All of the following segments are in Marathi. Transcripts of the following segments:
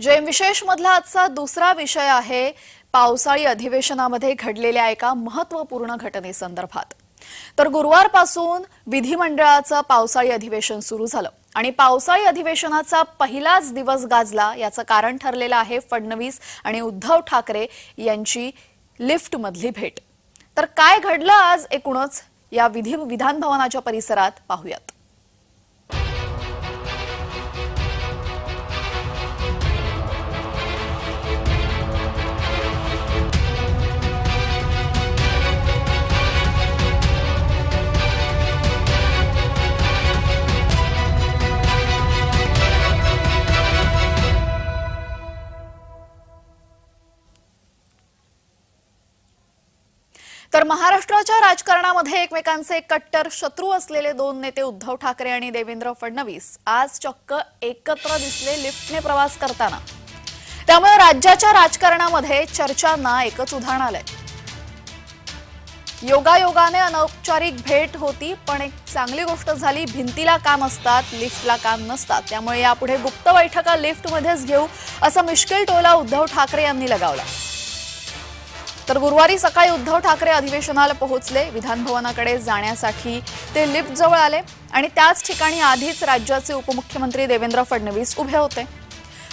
जय विशेष मधला आजचा दुसरा विषय आहे पावसाळी अधिवेशनामध्ये घडलेल्या एका महत्त्वपूर्ण घटनेसंदर्भात. तर गुरुवारपासून विधिमंडळाचं पावसाळी अधिवेशन सुरू झालं आणि पावसाळी अधिवेशनाचा पहिलाच दिवस गाजला याचं कारण ठरलेलं आहे फडणवीस आणि उद्धव ठाकरे यांची लिफ्टमधली भेट. तर काय घडलं आज एकूणच या विधी विधान भवनाच्या परिसरात पाहूयात. महाराष्ट्राच्या राजकारणामध्ये एकमेकांचे कट्टर शत्रू असलेले दोन नेते उद्धव ठाकरे आणि देवेंद्र फडणवीस आज चक्क एकत्र दिसले लिफ्टने प्रवास करताना. त्यामुळे राज्याच्या राजकारणामध्ये चर्चांना एकच उधाण आलंय. योगायोगाने अनौपचारिक भेट होती पण एक चांगली गोष्ट झाली भिंतीला काम असतात लिफ्टला काम नसतात. त्यामुळे यापुढे गुप्त बैठका लिफ्टमध्येच घेऊ असा मिश्किल टोला उद्धव ठाकरे यांनी लगावला. तर गुरुवारी सकाळी उद्धव ठाकरे अधिवेशनाला पोहोचले. विधानभवनाकडे जाण्यासाठी ते लिफ्ट जवळ आले आणि त्याच ठिकाणी आधीच राज्याचे उपमुख्यमंत्री देवेंद्र फडणवीस उभे होते.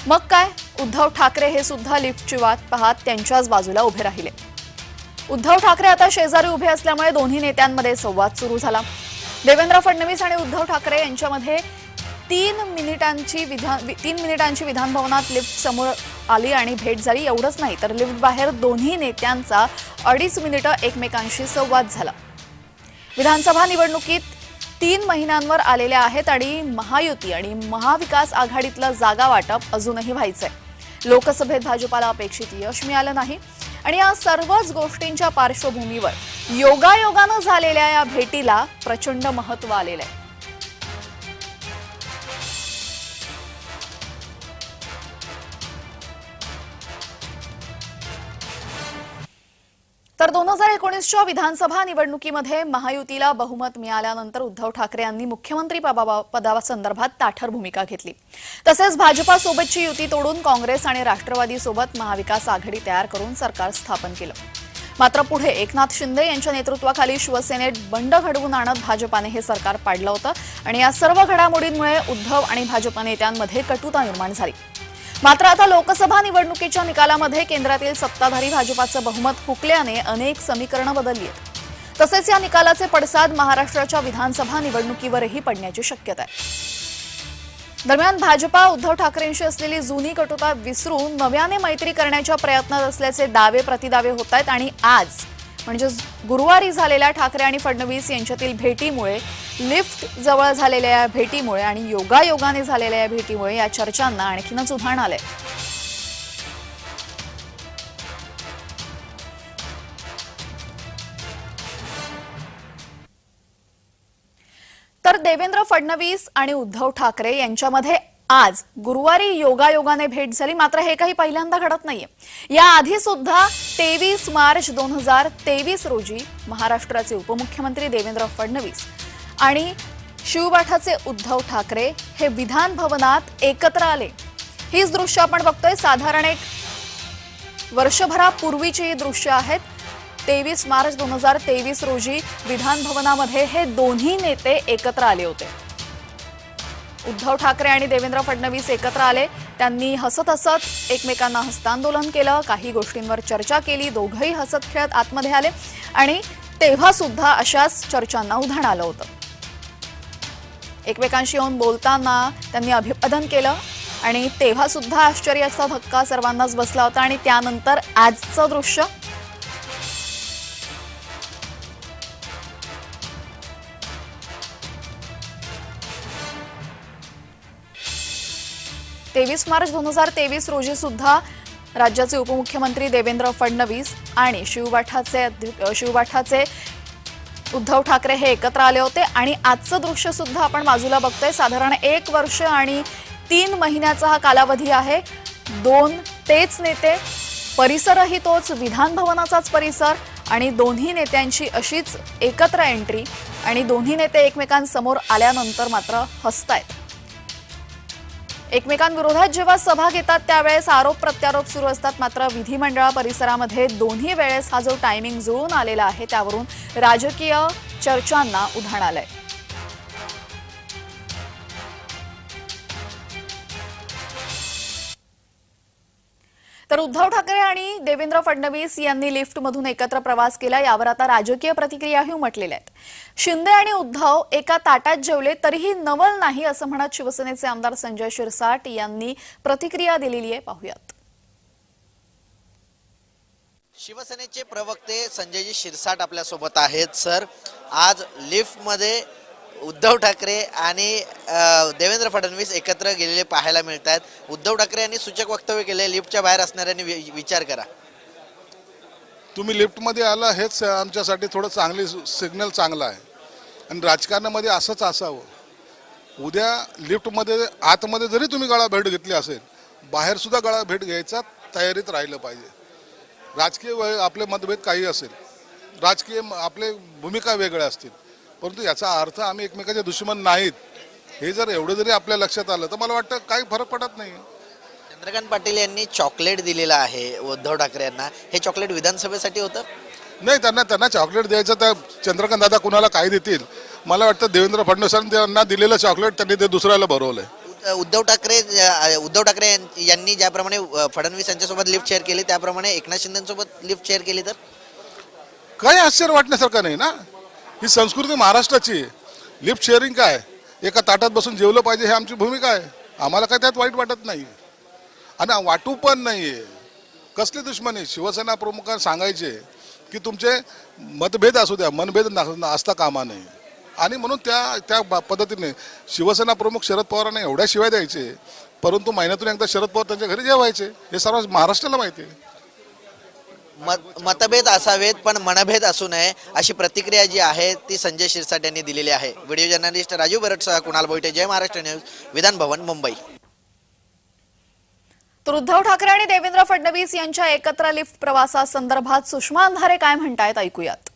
मग काय? उद्धव ठाकरे हे सुद्धा लिफ्टची वाट पाहत त्यांच्याच बाजूला उभे राहिले. उद्धव ठाकरे आता शेजारी उभे असल्यामुळे दोन्ही नेत्यांमध्ये संवाद सुरू झाला. देवेंद्र फडणवीस आणि उद्धव ठाकरे यांच्यामध्ये तीन मिनिटांची विधान तीन मिनिटांची विधानभवनात लिफ्ट समोर आली आणि भेट झाली. एवढंच नाही तर लिफ्ट बाहेर दोन्ही नेत्यांचा अडीच मिनिटं एकमेकांशी संवाद झाला. विधानसभा निवडणुकीत तीन महिन्यांवर आलेल्या आहेत आणि महायुती आणि महाविकास आघाडीतलं जागा वाटप अजूनही व्हायचंय. लोकसभेत भाजपाला अपेक्षित यश मिळालं नाही आणि या सर्वच गोष्टींच्या पार्श्वभूमीवर योगायोगानं झालेल्या या भेटीला प्रचंड महत्त्व आलेलं आहे तर दोन हजार एकोणीसच्या विधानसभा निवडणुकीमध्ये महायुतीला बहुमत मिळाल्यानंतर उद्धव ठाकरे यांनी मुख्यमंत्री पदा- पदासंदर्भात ताठर भूमिका घेतली. तसेच भाजपासोबतची युती तोडून काँग्रेस आणि राष्ट्रवादीसोबत महाविकास आघाडी तयार करून सरकार स्थापन केलं. मात्र पुढे एकनाथ शिंदे यांच्या नेतृत्वाखाली शिवसेनेत बंड घडवून आणत भाजपाने हे सरकार पाडलं होतं आणि या सर्व घडामोडींमुळे उद्धव आणि भाजप नेत्यांमध्ये कटुता निर्माण झाली. मात्र आता लोकसभा निवडणुकीच्या निकालामध्ये केंद्रातील सत्ताधारी भाजपाचं बहुमत हुकल्याने अनेक समीकरणं बदलली आहेत. तसेच या निकालाचे पडसाद महाराष्ट्राच्या विधानसभा निवडणुकीवरही पडण्याची शक्यता आहे. दरम्यान भाजपा उद्धव ठाकरेंशी असलेली जुनी कटुता विसरून नव्याने मैत्री करण्याच्या प्रयत्नात असल्याचे दावे प्रतिदावे होत आहेत आणि आज म्हणजे गुरुवारी झालेल्या ठाकरे आणि फडणवीस यांच्यातील भेटीमुळे लिफ्ट जवळ झालेल्या या भेटीमुळे आणि योगायोगाने झालेल्या या भेटीमुळे या चर्चांना आणखीनच उधाण आलंय. तर देवेंद्र फडणवीस आणि उद्धव ठाकरे यांच्यामध्ये आज गुरुवारी योगायोगाने भेट झाली. मात्र हे काही पहिल्यांदा घडत नाहीये. याआधी सुद्धा तेवीस मार्च दोन हजार तेवीस रोजी महाराष्ट्राचे उपमुख्यमंत्री देवेंद्र फडणवीस आणि शिवबाठाचे उद्धव ठाकरे हे विधान भवनात एकत्र आले. हीच दृश्य आपण बघतोय. साधारण एक वर्षभरापूर्वीची ही दृश्य आहेत. तेवीस मार्च दोन हजार तेवीस रोजी विधान भवनामध्ये हे दोन्ही नेते एकत्र आले होते. उद्धव ठाकरे आणि देवेंद्र फडणवीस एकत्र आले. त्यांनी हसत हसत एकमेकांना हस्तांदोलन केलं. काही गोष्टींवर चर्चा केली. दोघंही हसत खेळत आतमध्ये आले. आणि तेव्हा सुद्धा अशाच चर्चांना उधाण आलं होतं. एकमेकांशी येऊन बोलताना त्यांनी अभिवादन केलं आणि तेव्हा सुद्धा आश्चर्याचा धक्का सर्वांनाच बसला होता आणि त्यानंतर आजचं दृश्य. तेवीस मार्च दोन हजार तेवीस रोजी सुद्धा राज्याचे उपमुख्यमंत्री देवेंद्र फडणवीस आणि शिवबाठाचे शिवबाठाचे उद्धव ठाकरे हे एकत्र आले होते आणि आजचं दृश्य सुद्धा आपण बाजूला बघतोय. साधारण एक वर्ष आणि तीन महिन्याचा हा कालावधी आहे. दोन तेच नेते परिसरही तोच विधान भवनाचाच परिसर आणि दोन्ही नेत्यांची अशीच एकत्र एंट्री आणि दोन्ही नेते एकमेकांसमोर आल्यानंतर मात्र हसतायत. एकमेकांविरोधात जेव्हा सभा घेतात त्यावेळेस आरोप प्रत्यारोप सुरू असतात. मात्र विधिमंडळ परिसरामध्ये दोन्ही वेळेस हा जो टायमिंग जुळून आलेला आहे त्यावरून राजकीय चर्चांना उधाण आलंय. तर उद्धव ठाकरे आणि देवेंद्र फडणवीस यांनी लिफ्टमधून एकत्र प्रवास केला. यावर आता राजकीय प्रतिक्रियाही उमटलेल्या आहेत. शिंदे आणि उद्धव एका ताटात जेवले तरीही नवल नाही असं म्हणत शिवसेनेचे आमदार संजय शिरसाट यांनी प्रतिक्रिया दिलेली आहे. पाहूयात. शिवसेनेचे प्रवक्ते संजयजी शिरसाट आपल्यासोबत आहेत सर. आज लिफ्टमध्ये उद्धव ठाकरे आणि देवेंद्र फडणवीस एकत्र गेलेले पाहायला मिळत आहेत उद्धव ठाकरे यांनी सूचक वक्तव्य केले लिफ्टच्या बाहेर असणाऱ्यांनी वि- विचार करा. तुम्ही लिफ्टमध्ये आला हेच आमच्यासाठी थोडं चांगली सिग्नल चांगला आहे. आणि राजकारणामध्ये असंच असावं. उद्या लिफ्टमध्ये आतमध्ये जरी तुम्ही गळा भेट घेतली असेल बाहेरसुद्धा गळा भेट घ्यायचा तयारीत राहिलं पाहिजे. राजकीय वय- आपले मतभेद काही असेल. राजकीय म- आपले भूमिका वेगळ्या असतील. परंतु याचा अर्थ आम्ही एकमेकाचे दुश्मन नाहीत. हे जर एवढं जरी आपल्या लक्षात आलं तर मला वाटतं काही फरक पडत नाही. चंद्रकांत पाटील यांनी चॉकलेट दिलेलं आहे उद्धव ठाकरे यांना. हे चॉकलेट विधानसभेसाठी होतं? नाही त्यांना त्यांना चॉकलेट द्यायचं तर चंद्रकांत दादा कुणाला काय देतील? मला वाटतं देवेंद्र फडणवीसांनी त्यांना दिलेलं चॉकलेट त्यांनी ते दुसऱ्याला भरवलंय. उद- उद्धव ठाकरे अ, उद्धव ठाकरे यां- यांनी ज्याप्रमाणे अ, फडणवीस यांच्यासोबत लिफ्ट शेअर केली त्याप्रमाणे एकनाथ शिंदेसोबत लिफ्ट शेअर केली तर? काही आश्चर्य वाटण्यासारखं नाही ना? ही संस्कृती महाराष्ट्राची आहे. लिफ्ट शेअरिंग काय? एका ताटात बसून जेवलं पाहिजे हे आमची भूमिका आहे. आम्हाला काय त्यात वाईट वाटत नाही. आणि वाटू पण नाही आहे कसली दुश्मनी? शिवसेना प्रमुखांना सांगायचे की तुमचे मतभेद असू द्या मनभेद असता कामा नये. आणि म्हणून त्या त्या पद्धतीने शिवसेना प्रमुख शरद पवारांना एवढ्या शिवाय द्यायचे परंतु महिन्यातून एकदा शरद पवार त्यांच्या घरी जेवायचे. हे सर्व महाराष्ट्राला माहिती आहे. मत मतभेद असावेत पण मनभेद असू नये अशी प्रतिक्रिया जी आहे ती संजय शिरसाट यांनी दिलेली आहे. व्हिडिओ जर्नलिस्ट राजू बरटसह कुणाल बोईटे जय महाराष्ट्र न्यूज विधान भवन मुंबई. तर उद्धव ठाकरे आणि देवेंद्र फडणवीस यांच्या एकत्र लिफ्ट प्रवासासंदर्भात सुषमा अंधारे काय म्हणतायत ऐकूयात.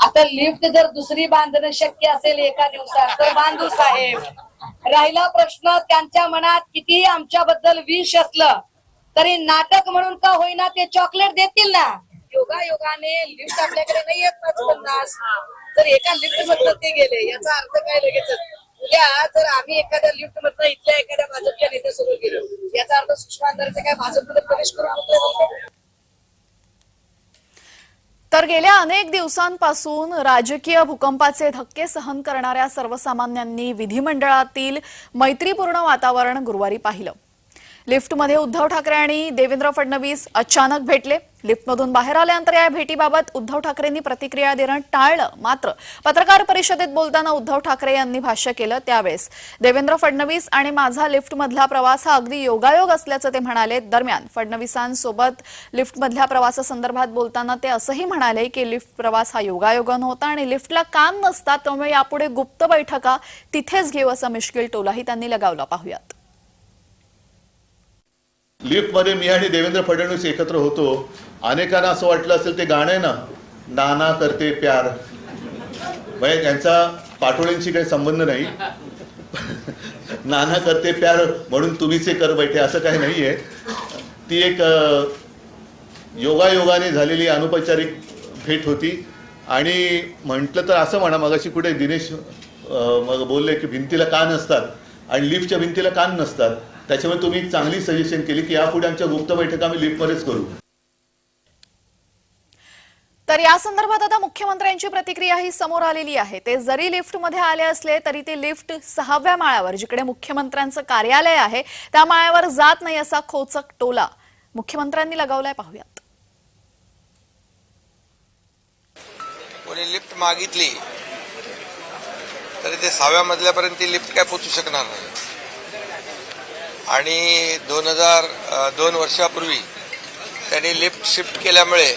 आता लिफ्ट जर दुसरी बांधणं शक्य असेल एका दिवसात तर बांधू साहेब. राहिला प्रश्न त्यांच्या मनात किती आमच्याबद्दल विष असलं तरी नाटक म्हणून का होईना ते चॉकलेट देतील ना? योगा योगाने लिफ्ट आपल्याकडे नाही येत पाच पन्नास. जर एका लिफ्ट मधनं ते गेले याचा अर्थ काय लगेच उद्या जर आम्ही एखाद्या लिफ्ट मधनं इथल्या एखाद्या भाजपच्या नेत्यासोबत गेलो याचा अर्थ सुषमा अंधारेचे काय भाजपमध्ये प्रवेश करून? तर गेल्या अनेक दिवसांपासून राजकीय भूकंपाचे धक्के सहन करणाऱ्या सर्वसामान्यांनी विधिमंडळातील मैत्रीपूर्ण वातावरण गुरुवारी पाहिलं. लिफ्टमध्ये उद्धव ठाकरे आणि देवेंद्र फडणवीस अचानक भेटले. लिफ्टमधून बाहेर आल्यानंतर या भेटीबाबत उद्धव ठाकरेंनी प्रतिक्रिया देणं टाळलं. मात्र पत्रकार परिषदेत बोलताना उद्धव ठाकरे यांनी भाष्य केलं त्यावेळेस देवेंद्र फडणवीस आणि माझा लिफ्टमधला प्रवास हा अगदी योगायोग असल्याचं ते म्हणाले. दरम्यान फडणवीसांसोबत लिफ्टमधल्या प्रवासासंदर्भात बोलताना ते असंही म्हणाले की लिफ्ट प्रवास हा योगायोग होता आणि लिफ्टला काम नसतात त्यामुळे यापुढे गुप्त बैठका तिथेच घेऊ असा मिश्किल टोलाही त्यांनी लगावला. पाहूयात. लिफ्टमध्ये मी आणि देवेंद्र फडणवीस एकत्र होतो. अनेकांना असं वाटलं असेल ते गाणं आहे ना नाना करते प्यार. म्हणजे त्यांचा पाटोळ्यांशी काही संबंध नाही. नाना करते प्यार म्हणून तुम्हीच कर बैठे असं काही नाही आहे ती एक योगायोगाने झालेली अनौपचारिक भेट होती. आणि म्हटलं तर असं म्हणा मगाशी कुठे दिनेश मग बोलले की भिंतीला कान असतात. आणि लिफ्टच्या भिंतीला कान नसतात. त्याच्यामुळे तुम्ही चांगली सजेशन केली की यापुढे आमच्या गुप्त बैठका आम्ही लिफ्टमध्येच करू. तर या संदर्भात आता मुख्यमंत्र्यांची प्रतिक्रिया ही समोर आलेली आहे. ते जरी लिफ्टमध्ये आले असले तरी ते लिफ्ट सहाव्या माळ्यावर जिकडे मुख्यमंत्र्यांचं कार्यालय आहे त्या माळ्यावर जात नाही असा खोचक टोला मुख्यमंत्र्यांनी लगावलाय. पाहूयात. कोणी लिफ्ट मागितली तरी ते सहाव्या मजल्यापर्यंत ती लिफ्ट काय पोचू शकणार नाही. आणि दोन हजार दोन वर्षापूर्वी त्यांनी लिफ्ट शिफ्ट केल्यामुळे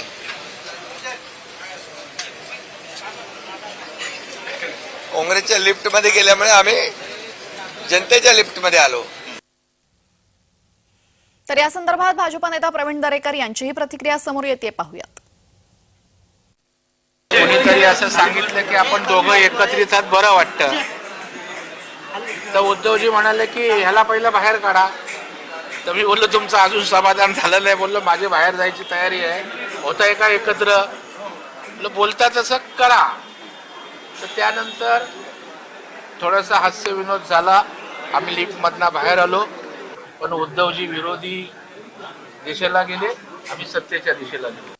काँग्रेसच्या लिफ्टमध्ये गेल्यामुळे आम्ही जनतेच्या लिफ्टमध्ये आलो. तर या संदर्भात भाजप नेता प्रवीण दरेकर यांचीही प्रतिक्रिया समोर येते पाहूयात. कोणीतरी असं सांगितलं की आपण दोघं एकत्रित आहात बरं वाटतं. तर उद्धवजी म्हणाले की ह्याला पहिलं बाहेर काढा. तर मी बोललो तुमचं अजून समाधान झालं नाही. बोललो माझी बाहेर जायची तयारी आहे. होत आहे का एकत्र? बोलता तसं करा. तर त्यानंतर थोडासा हास्य विनोद झाला. आम्ही लिफ्टमधनं बाहेर आलो. पण उद्धवजी विरोधी दिशेला गेले. आम्ही सत्तेच्या दिशेला गेलो.